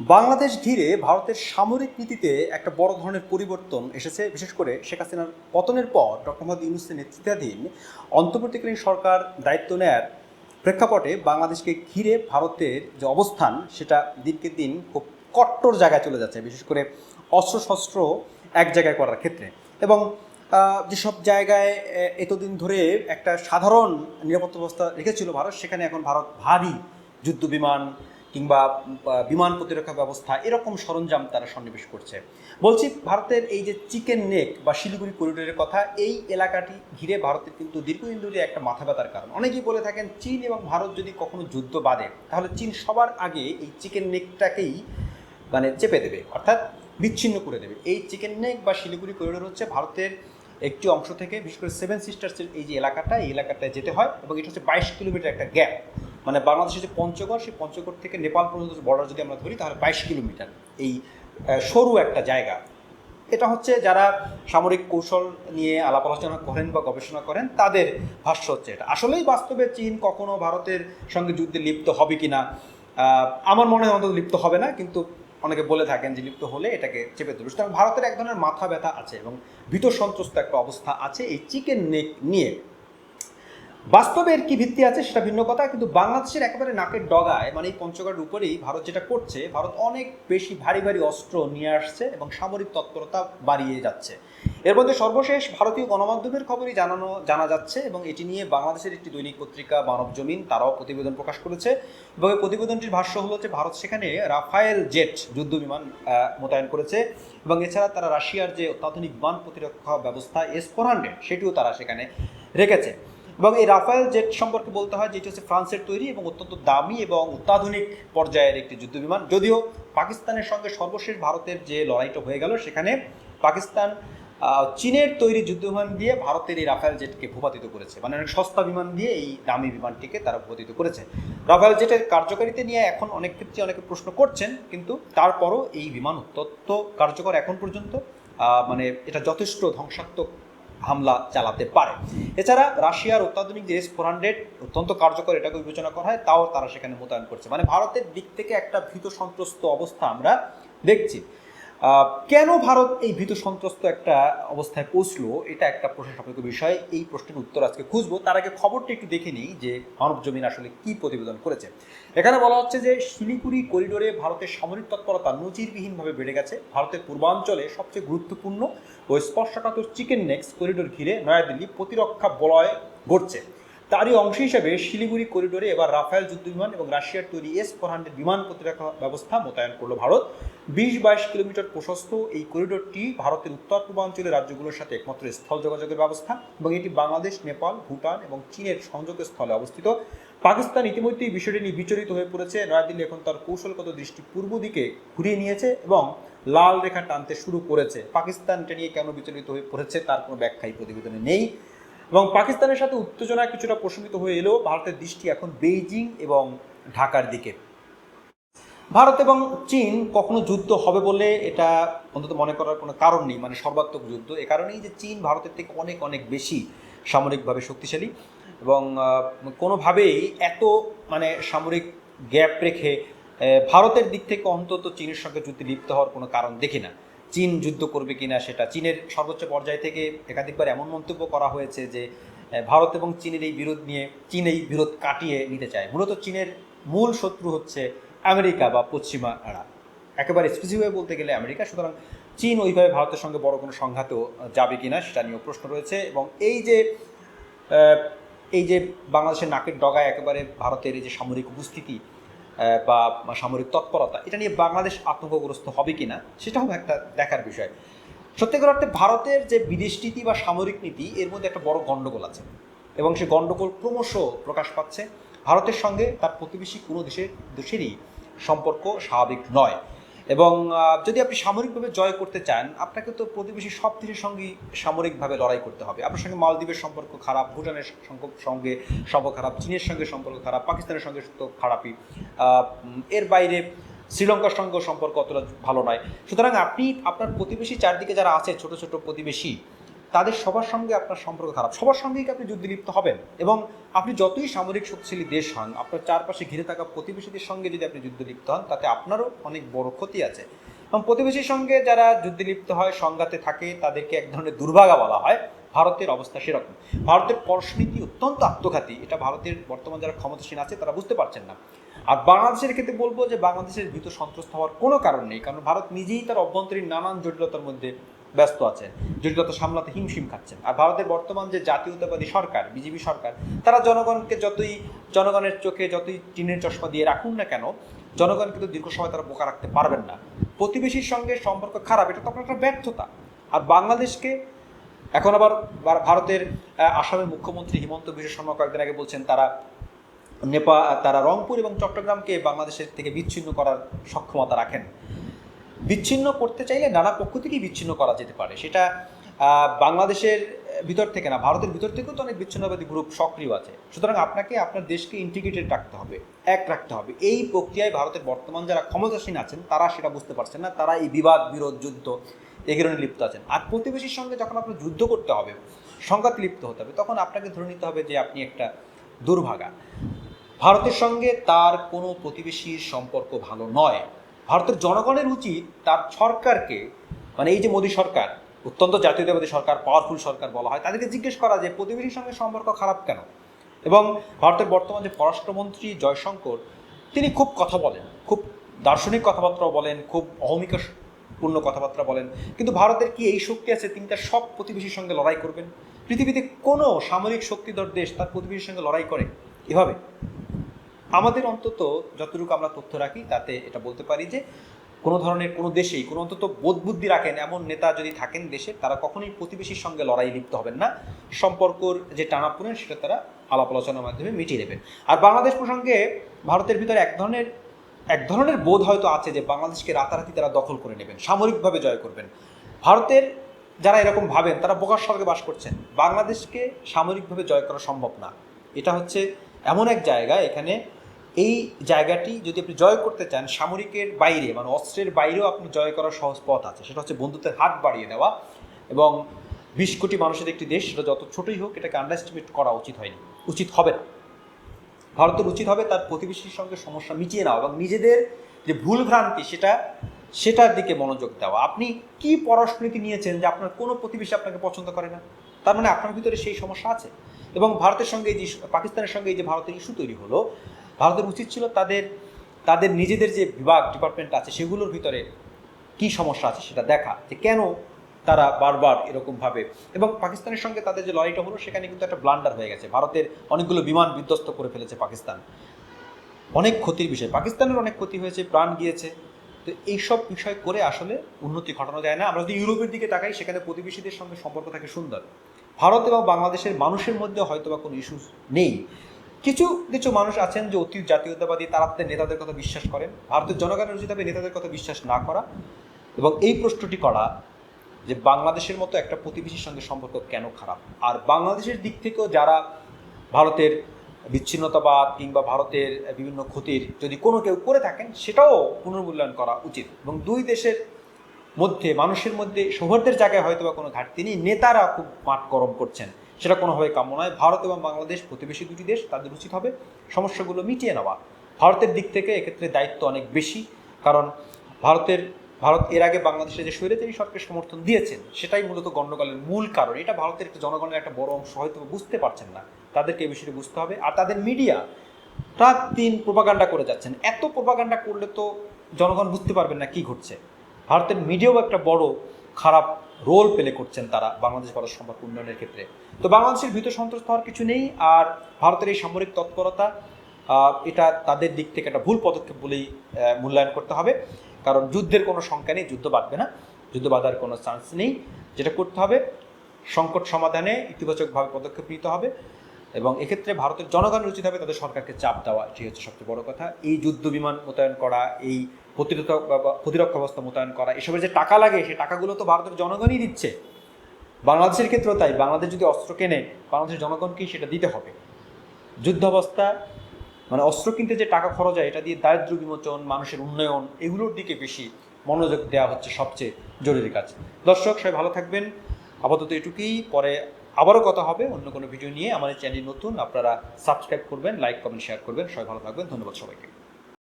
বাংলাদেশ ঘিরে ভারতের সামরিক নীতিতে একটা বড় ধরনের পরিবর্তন এসেছে। বিশেষ করে শেখ হাসিনার পতনের পর ডক্টর মোহাম্মদ ইউনুসের নেতৃত্বাধীন অন্তর্বর্তীকালীন সরকার দায়িত্ব নেয়ার প্রেক্ষাপটে বাংলাদেশকে ঘিরে ভারতের যে অবস্থান, সেটা দিনকে দিন খুব কট্টর জায়গায় চলে যাচ্ছে, বিশেষ করে অস্ত্রশস্ত্র এক জায়গায় করার ক্ষেত্রে। এবং যেসব জায়গায় এতদিন ধরে একটা সাধারণ নিরাপত্তা ব্যবস্থা রেখেছিল ভারত, সেখানে এখন ভারত ভারী যুদ্ধ বিমান কিংবা বিমান প্রতিরক্ষা ব্যবস্থা, এরকম সরঞ্জাম তারা সন্নিবেশ করছে। বলছি, ভারতের এই যে চিকেন নেক বা শিলিগুড়ি করিডোরের কথা, এই এলাকাটি ঘিরে ভারতের কিন্তু দীর্ঘদিন ধরে একটা মাথা ব্যথার কারণ। অনেকেই বলে থাকেন, চীন এবং ভারত যদি কখনো যুদ্ধ বাঁধে, তাহলে চীন সবার আগে এই চিকেন নেকটাকেই মানে চেপে দেবে, অর্থাৎ বিচ্ছিন্ন করে দেবে। এই চিকেন নেক বা শিলিগুড়ি করিডোর হচ্ছে ভারতের একটি অংশ থেকে, বিশেষ করে সেভেন সিস্টার্সের এই যে এলাকাটা, এই এলাকাটায় যেতে হয় এবং এটা হচ্ছে বাইশ কিলোমিটার একটা গ্যাপ। মানে বাংলাদেশের যে পঞ্চগড় সেই পঞ্চগড় থেকে নেপাল পর্যন্ত বর্ডার যদি আমরা ধরি তাহলে বাইশ কিলোমিটার এই সরু একটা জায়গা। এটা হচ্ছে যারা সামরিক কৌশল নিয়ে আলাপ আলোচনা করেন বা গবেষণা করেন তাদের ভাষ্য হচ্ছে এটা। আসলেই বাস্তবে চীন কখনো ভারতের সঙ্গে যুদ্ধে লিপ্ত হবে কিনা আহ, আমার মনে হয় অন্তত লিপ্ত হবে না কিন্তু অনেকে বলে থাকেন যে লিপ্ত হলে এটাকে চেপে ধরবে সুতরাং ভারতের এক ধরনের মাথা ব্যথা আছে এবং ভীত সন্ত্রস্ত একটা অবস্থা আছে এই চিকেন নেক নিয়ে। বাস্তবে এর কি ভিত্তি আছে সেটা ভিন্ন কথা, কিন্তু বাংলাদেশের একেবারে নাকের ডগায় মানে এই পঞ্চগড়ের উপরেই ভারত যেটা করছে, ভারত অনেক বেশি ভারী ভারী অস্ত্র নিয়ে আসছে এবং সামরিক তৎপরতা বাড়িয়ে যাচ্ছে। এর মধ্যে সর্বশেষ ভারতীয় গণমাধ্যমের খবরই জানানো, জানা যাচ্ছে এবং এটি নিয়ে বাংলাদেশের একটি দৈনিক পত্রিকা, মানব জমিন, তারাও প্রতিবেদন প্রকাশ করেছে। এবং এই প্রতিবেদনটির ভাষ্য হলো যে ভারত সেখানে রাফায়েল জেট যুদ্ধ বিমান মোতায়েন করেছে এবং এছাড়া তারা রাশিয়ার যে অত্যাধুনিক বিমান প্রতিরক্ষা ব্যবস্থা এস ফোর হান্ড্রেড, সেটিও তারা সেখানে রেখেছে। এবং এই রাফায়েল জেট সম্পর্কে বলতে হয় যেটি হচ্ছে ফ্রান্সের তৈরি এবং অত্যন্ত দামি এবং অত্যাধুনিক পর্যায়ের একটি যুদ্ধ বিমান। যদিও পাকিস্তানের সঙ্গে সর্বশেষ ভারতের যে লড়াইটা হয়ে গেল, সেখানে পাকিস্তান চীনের তৈরি যুদ্ধ বিমান দিয়ে ভারতের এই রাফায়েল জেটকে ভূপাতিত করেছে। মানে অনেক সস্তা বিমান দিয়ে এই দামি বিমানটিকে তারা ভূপাতিত করেছে। রাফায়েল জেটের কার্যকারিতা নিয়ে এখন অনেক ক্ষেত্রে অনেকে প্রশ্ন করছেন, কিন্তু তারপরও এই বিমান অত্যন্ত কার্যকর এখন পর্যন্ত। মানে এটা যথেষ্ট ধ্বংসাত্মক হামলা চালাতে পারে। এছাড়া রাশিয়ার অত্যাধুনিক যে এস ফোর হান্ড্রেড অত্যন্ত কার্যকর এটাকে বিবেচনা করা হয়, তাও তারা সেখানে মোতায়েন করছে। মানে ভারতের দিক থেকে একটা ভীত সন্ত্রস্ত অবস্থা আমরা দেখছি। কেন ভারত এই ভীত সন্ত্রস্ত একটা অবস্থায় পৌঁছলো? এটা একটা প্রশ্ন সাপেক্ষ বিষয়। এই প্রশ্নের উত্তর আজকে খুঁজবো। তার আগে খবরটা একটু দেখে নিই যে মানব জমিন আসলে কি প্রতিবেদন করেছে। এখানে বলা হচ্ছে যে শিলিগুড়ি করিডোরে ভারতের সামরিক তৎপরতা নজিরবিহীনভাবে বেড়ে গেছে। ভারতের পূর্বাঞ্চলে সবচেয়ে গুরুত্বপূর্ণ ও স্পর্শকাতর চিকেন নেক্স করিডোর ঘিরে নয়াদিল্লি প্রতিরক্ষা বলয় গড়ছে। তারই অংশ হিসেবে শিলিগুড়ি করিডোরে এবার রাফায়েল যুদ্ধবিমান এবং রাশিয়ার তৈরি এস ফোর হান্ড্রেড বিমান প্রতিরক্ষা ব্যবস্থা মোতায়েন করল ভারত। বিশ বাইশ কিলোমিটার প্রশস্ত এই করিডোরটি ভারতের উত্তর পূর্বাঞ্চলের রাজ্যগুলোর সাথে একমাত্র স্থল যোগাযোগের ব্যবস্থা এবং এটি বাংলাদেশ, নেপাল, ভুটান এবং চীনের সংযোগের স্থলে অবস্থিত। পাকিস্তান ইতিমধ্যেই বিষয়টি নিয়ে বিচলিত হয়ে পড়েছে। নয়াদিল্লি এখন তার কৌশলগত দৃষ্টি পূর্ব দিকে ঘুরিয়ে নিয়েছে এবং লাল রেখা টানতে শুরু করেছে। পাকিস্তান এটা নিয়ে কেন বিচলিত হয়ে পড়েছে তার কোনো ব্যাখ্যাই প্রতিবেদনে নেই। এবং পাকিস্তানের সাথে উত্তেজনা কিছুটা প্রশমিত হয়ে এলেও ভারতের দৃষ্টি এখন বেইজিং এবং ঢাকার দিকে। ভারত এবং চীন কখনো যুদ্ধ হবে বলে এটা অন্তত মনে করার কোনো কারণ নেই মানে সর্বাত্মক যুদ্ধ। এ কারণেই যে চীন ভারতের থেকে অনেক অনেক বেশি সামরিকভাবে শক্তিশালী এবং কোনোভাবেই এত মানে সামরিক গ্যাপ রেখে ভারতের দিক থেকে অন্তত চীনের সঙ্গে যুদ্ধে লিপ্ত হওয়ার কোনো কারণ দেখি না। চীন যুদ্ধ করবে কিনা সেটা চীনের সর্বোচ্চ পর্যায় থেকে একাধিকবার এমন মন্তব্য করা হয়েছে যে ভারত এবং চীনের এই বিরোধ নিয়ে, চীন এই বিরোধ কাটিয়ে নিতে চায়। মূলত চীনের মূল শত্রু হচ্ছে আমেরিকা বা পশ্চিমা পশ্চিমারা একেবারে স্পেসিফিক বলতে গেলে আমেরিকা। সুতরাং চীন ওইভাবে ভারতের সঙ্গে বড় কোনো সংঘাতেও যাবে কিনা সেটা নিয়েও প্রশ্ন রয়েছে এবং এই যে এই যে বাংলাদেশের নাকের ডগায় একেবারে ভারতের এই যে সামরিক উপস্থিতি বা সামরিক তৎপরতা, এটা নিয়ে বাংলাদেশ আতঙ্কগ্রস্ত হবে কিনা, সেটাও একটা দেখার বিষয়। সত্যিকার অর্থে ভারতের যে বিদেশ নীতি বা সামরিক নীতি, এর মধ্যে একটা বড় গণ্ডগোল আছে। এবং সে গণ্ডগোল ক্রমশ প্রকাশ পাচ্ছে। ভারতের সঙ্গে তার প্রতিবেশী কোনো দেশের, দেশেরই সম্পর্ক স্বাভাবিক নয়। এবং যদি আপনি সামরিকভাবে জয় করতে চান, আপনাকে তো প্রতিবেশী সব দেশের সঙ্গেই সামরিকভাবে লড়াই করতে হবে। আপনার সঙ্গে মালদ্বীপের সম্পর্ক খারাপ, ভুটানের সঙ্গে সম্পর্ক খারাপ, চীনের সঙ্গে সম্পর্ক খারাপ, পাকিস্তানের সঙ্গে তো খারাপই। এর বাইরে শ্রীলঙ্কার সঙ্গে সম্পর্ক অতটা ভালো নয়। সুতরাং আপনি, আপনার প্রতিবেশী চারদিকে যারা আছে, ছোট ছোট প্রতিবেশী তাদের সবার সঙ্গে আপনার সম্পর্ক খারাপ। সবার সঙ্গেই আপনি যুদ্ধে লিপ্ত হবেন? এবং আপনি যতই সামরিক শক্তিশালী দেশ হন, আপনার চারপাশে ঘিরে থাকা প্রতিবেশীদের সঙ্গে যদি আপনি যুদ্ধে লিপ্ত হন, তাতে আপনারও অনেক বড় ক্ষতি আছে। এবং প্রতিবেশীর সঙ্গে যারা যুদ্ধে লিপ্ত হয়, সংঘাতে থাকে, তাদেরকে এক ধরনের দুর্ভাগা বলা হয়। ভারতের অবস্থা সেরকম। ভারতের পররাষ্ট্রনীতি অত্যন্ত আত্মঘাতী। এটা ভারতের বর্তমান যারা ক্ষমতাসীন আছে, তারা বুঝতে পারছেন না। আর বাংলাদেশের ক্ষেত্রে বলব যে, বাংলাদেশের ভীত সন্ত্রস্ত হওয়ার কোনো কারণ নেই। কারণ ভারত নিজেই তার অভ্যন্তরীণ নানান জটিলতার মধ্যে ব্যস্ত আছেন, জটিলতা সামলাতে হিমশিম খাচ্ছেন। আর ভারতের বর্তমান যে জাতীয়তাবাদী সরকার, বিজেপি সরকার, তারা জনগণকে যতই, জনগণের চোখে যতই টিনের চশমা দিয়ে রাখুন না কেন জনগণ কিন্তু দীর্ঘ সময় তারা বোকা রাখতে পারবেন না। প্রতিবেশীর সঙ্গে সম্পর্ক খারাপ, এটা তো আপনার একটা ব্যর্থতা। আর বাংলাদেশকে, এখন আবার ভারতের আসামের মুখ্যমন্ত্রী হিমন্ত বিশ্ব শর্মা কয়েকদিন আগে বলছেন, তারা নেপা, তারা রংপুর এবং চট্টগ্রামকে বাংলাদেশের থেকে বিচ্ছিন্ন করার সক্ষমতা রাখেন। বিচ্ছিন্ন করতে চাইলে নানা পক্ষ থেকেই বিচ্ছিন্ন করা যেতে পারে। সেটা বাংলাদেশের ভিতর থেকে না, ভারতের ভিতর থেকেও তো অনেক বিচ্ছিন্নবাদী গ্রুপ সক্রিয় আছে। সুতরাং আপনাকে আপনার দেশকে ইন্টিগ্রেটেড রাখতে হবে, এক রাখতে হবে। এই প্রক্রিয়ায় ভারতের বর্তমান যারা ক্ষমতাসীন আছেন, তারা সেটা বুঝতে পারছেন না, তারা এই বিবাদ, বিরোধ, যুদ্ধ এগুলো নিয়ে লিপ্ত আছেন। আর প্রতিবেশীর সঙ্গে যখন আপনার যুদ্ধ করতে হবে, সংঘাত লিপ্ত হতে হবে, তখন আপনাকে ধরে নিতে হবে যে আপনি একটা দুর্ভাগা। ভারতের সঙ্গে তার কোনো প্রতিবেশীর সম্পর্ক ভালো নয়। ভারতের জনগণের উচিত তার সরকারকে মানে এই যে মোদী সরকার, অত্যন্ত জাতীয়তাবাদী সরকার পাওয়ারফুল সরকার বলা হয়, তাদেরকে জিজ্ঞেস করা যে প্রতিবেশীর সঙ্গে সম্পর্ক খারাপ কেন? এবং ভারতের বর্তমান যে পররাষ্ট্রমন্ত্রী জয়শঙ্কর, তিনি খুব কথা বলেন, খুব দার্শনিক কথাবার্তা বলেন, খুব অহমিকাপূর্ণ কথাবার্তা বলেন, কিন্তু ভারতের কি এই শক্তি আছে? তিনি তার সব প্রতিবেশীর সঙ্গে লড়াই করবেন? পৃথিবীতে কোনো সামরিক শক্তিধর দেশ তার প্রতিবেশীর সঙ্গে লড়াই করে এভাবে? আমাদের অন্তত যতটুকু আমরা তথ্য রাখি, তাতে এটা বলতে পারি যে কোনো ধরনের কোনো দেশেই, কোনো অন্তত বোধ বুদ্ধি রাখেন এমন নেতা যদি থাকেন দেশে, তারা কখনোই প্রতিবেশীর সঙ্গে লড়াই লিপ্ত হবেন না। সম্পর্কর যে টানাপোড়েন, সেটা তারা আলাপ আলোচনার মাধ্যমে মিটিয়ে নেবেন। আর বাংলাদেশ প্রসঙ্গে ভারতের ভিতরে এক ধরনের এক ধরনের বোধ হয়তো আছে যে বাংলাদেশকে রাতারাতি তারা দখল করে নেবেন, সামরিকভাবে জয় করবেন। ভারতের যারা এরকম ভাবেন, তারা বোকার স্বর্গে বাস করছেন। বাংলাদেশকে সামরিকভাবে জয় করা সম্ভব না। এটা হচ্ছে এমন এক জায়গা, এখানে এই জায়গাটি যদি আপনি জয় করতে চান, সামরিকের বাইরে মানে অস্ত্রের বাইরেও আপনি জয় করার সহজ পথ আছে। সেটা হচ্ছে বন্ধুত্বের হাত বাড়িয়ে দেওয়া এবং বিশ কোটি মানুষের একটি দেশ, সেটা যত ছোটই হোক, এটাকে আন্ডারস্টিমেট করা উচিত হয়নি, উচিত হবে না। ভারতের উচিত হবে তার প্রতিবেশীর সঙ্গে সমস্যা মিটিয়ে নেওয়া এবং নিজেদের যে ভুল ভ্রান্তি, সেটা, সেটার দিকে মনোযোগ দেওয়া। আপনি কি পররাষ্ট্রনীতি নিয়েছেন যে আপনার কোনো প্রতিবেশী আপনাকে পছন্দ করে না? তার মানে আপনার ভিতরে সেই সমস্যা আছে। এবং ভারতের সঙ্গে যে, পাকিস্তানের সঙ্গে এই যে ভারতের ইস্যু তৈরি হলো ভারতের উচিত ছিল তাদের তাদের নিজেদের যে বিভাগ ডিপার্টমেন্ট আছে, সেগুলোর ভিতরে কি সমস্যা আছে সেটা দেখা যে কেন তারা বারবার এরকমভাবে। এবং পাকিস্তানের সঙ্গে তাদের যে লড়াইটা হলো, সেখানে কিন্তু একটা ব্লান্ডার হয়ে গেছে। ভারতের অনেকগুলো বিমান বিধ্বস্ত করে ফেলেছে পাকিস্তান। অনেক ক্ষতির বিষয়। পাকিস্তানের অনেক ক্ষতি হয়েছে, প্রাণ গিয়েছে। তো এইসব বিষয় করে আসলে উন্নতি ঘটানো যায় না। আমরা যদি ইউরোপের দিকে তাকাই, সেখানে প্রতিবেশীদের সঙ্গে সম্পর্ক থাকে সুন্দর। ভারত এবং বাংলাদেশের মানুষের মধ্যে হয়তো বা কোনো ইস্যু নেই। কিছু কিছু মানুষ আছেন যে অতি জাতীয়তাবাদী, তারা তাদের নেতাদের কথা বিশ্বাস করেন। ভারতের জনগণের উচিত হবে নেতাদের কথা বিশ্বাস না করা। এবং এই প্রশ্নটি করা যে বাংলাদেশের মতো একটা প্রতিবেশীর সঙ্গে সম্পর্ক কেন খারাপ? আর বাংলাদেশের দিক থেকেও যারা ভারতের বিচ্ছিন্নতাবাদ কিংবা ভারতের বিভিন্ন ক্ষতির যদি কোনো কেউ করে থাকেন, সেটাও পুনর্মূল্যায়ন করা উচিত। এবং দুই দেশের মধ্যে, মানুষের মধ্যে সৌহার্দ্যের জায়গায় হয়তো বা কোনো ঘাটতি নেই। নেতারা খুব মাঠ গরম করছেন। সেটা কোনোভাবে কাম্য নয়। ভারত এবং বাংলাদেশ প্রতিবেশী দুটি দেশ তাদের উচিত হবে সমস্যাগুলো মিটিয়ে নেওয়া। ভারতের দিক থেকে এক্ষেত্রে দায়িত্ব অনেক বেশি, কারণ ভারতের, ভারত এর আগে বাংলাদেশে যে স্বৈরাচারী সরকার সমর্থন দিয়েছেন, সেটাই মূলত গণ্ডগোলের মূল কারণ। এটা ভারতের একটা জনগণের একটা বড় অংশ হয়তো বুঝতে পারছেন না। তাদেরকে এই বিষয়টি বুঝতে হবে। আর তাদের মিডিয়া রাত দিন প্রোপাগান্ডা করে যাচ্ছেন। এত প্রোপাগান্ডা করলে তো জনগণ বুঝতে পারবেন না কি ঘটছে। ভারতের মিডিয়াও একটা বড় খারাপ রোল প্লে করছেন তারা বাংলাদেশ ভারত সম্পর্ক উন্নয়নের ক্ষেত্রে। তো বাংলাদেশের ভীত সন্ত্রস্ত হওয়ার কিছু নেই, আর ভারতের এই সামরিক তৎপরতা এটা তাদের দিক থেকে একটা ভুল পদক্ষেপ বলেই মূল্যায়ন করতে হবে। কারণ যুদ্ধের কোনো সংখ্যা নেই, যুদ্ধ বাঁধবে না। যুদ্ধ বাঁধার কোনো চান্স নেই। যেটা করতে হবে, সংকট সমাধানে ইতিবাচকভাবে পদক্ষেপ নিতে হবে। এবং এক্ষেত্রে ভারতের জনগণের উচিত হবে, তাদের সরকারকে চাপ দেওয়া এটি হচ্ছে সবচেয়ে বড় কথা। এই যুদ্ধ বিমান মোতায়েন করা, এই প্রতিরক্ষা প্রতিরক্ষা ব্যবস্থা মোতায়েন করা, এসবের যে টাকা লাগে, সেই টাকাগুলো তো ভারতের জনগণই দিচ্ছে। বাংলাদেশের ক্ষেত্রেও তাই, বাংলাদেশ যদি অস্ত্র কেনে, বাংলাদেশের জনগণকেই সেটা দিতে হবে? যুদ্ধ অবস্থা মানে অস্ত্র কিনতে যে টাকা খরচ হয়, এটা দিয়ে দারিদ্র বিমোচন, মানুষের উন্নয়ন, এগুলোর দিকে বেশি মনোযোগ দেওয়া হচ্ছে সবচেয়ে জরুরি কাজ। দর্শক, সবাই ভালো থাকবেন। আপাতত এটুকুই, পরে আবারও কথা হবে অন্য কোনো ভিডিও নিয়ে। আমাদের চ্যানেল নতুন, আপনারা সাবস্ক্রাইব করবেন, লাইক, কমেন্ট শেয়ার করবেন। সবাই ভালো থাকবেন। ধন্যবাদ সবাইকে।